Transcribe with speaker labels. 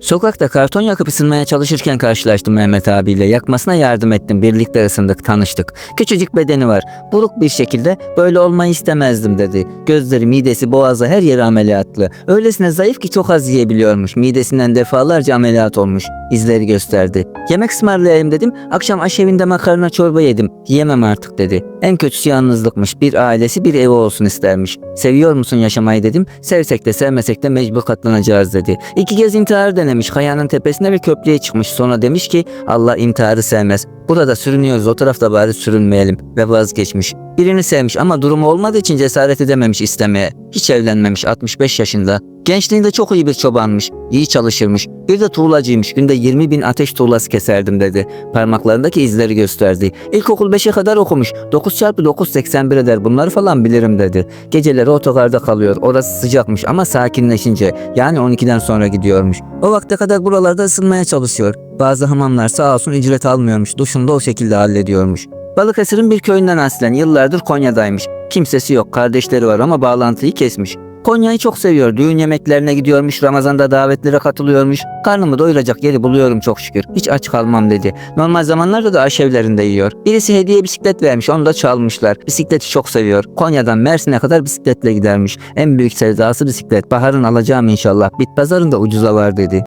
Speaker 1: Sokakta karton yakıp ısınmaya çalışırken karşılaştım Mehmet abiyle. Yakmasına yardım ettim. Birlikte ısındık, tanıştık. Küçücük bedeni var. Buruk bir şekilde böyle olmayı istemezdim dedi. Gözleri, midesi, boğazı her yeri ameliyatlı. Öylesine zayıf ki çok az yiyebiliyormuş. Midesinden defalarca ameliyat olmuş. İzleri gösterdi. Yemek ısmarlayayım dedim. Akşam aşevinde makarna çorba yedim. Yiyemem artık dedi. En kötüsü yalnızlıkmış. Bir ailesi bir evi olsun istermiş. Seviyor musun yaşamayı dedim. Sevsek de sevmesek de mecbur katlanacağız dedi. İki kez intihar denemiş. Kayanın tepesine ve köprüye çıkmış. Sonra demiş ki Allah intiharı sevmez. Burada sürünüyoruz o tarafta bari sürünmeyelim ve vazgeçmiş. Birini sevmiş ama durumu olmadığı için cesaret edememiş istemeye. Hiç evlenmemiş 65 yaşında. Gençliğinde çok iyi bir çobanmış. iyi çalışırmış. Bir de tuğlacıymış. Günde 20 bin ateş tuğlası keserdim dedi. Parmaklarındaki izleri gösterdi. İlkokul 5'e kadar okumuş. 9 çarpı 9 81 eder. Bunları falan bilirim dedi. Geceleri otogarda kalıyor. Orası sıcakmış ama sakinleşince yani 12'den sonra gidiyormuş. O vakte kadar buralarda ısınmaya çalışıyor. Bazı hamamlar sağ olsun ücret almıyormuş. Duşunu da o şekilde hallediyormuş. Balıkesir'in bir köyünden aslen yıllardır Konya'daymış. Kimsesi yok, kardeşleri var ama bağlantıyı kesmiş. Konya'yı çok seviyor. Düğün yemeklerine gidiyormuş. Ramazan'da davetlere katılıyormuş. Karnımı doyuracak yeri buluyorum çok şükür. Hiç aç kalmam dedi. Normal zamanlarda da aşevlerinde yiyor. Birisi hediye bisiklet vermiş. Onu da çalmışlar. Bisikleti çok seviyor. Konya'dan Mersin'e kadar bisikletle gidermiş. En büyük sevdası bisiklet. Baharın alacağım inşallah. Bit pazarında ucuza var dedi.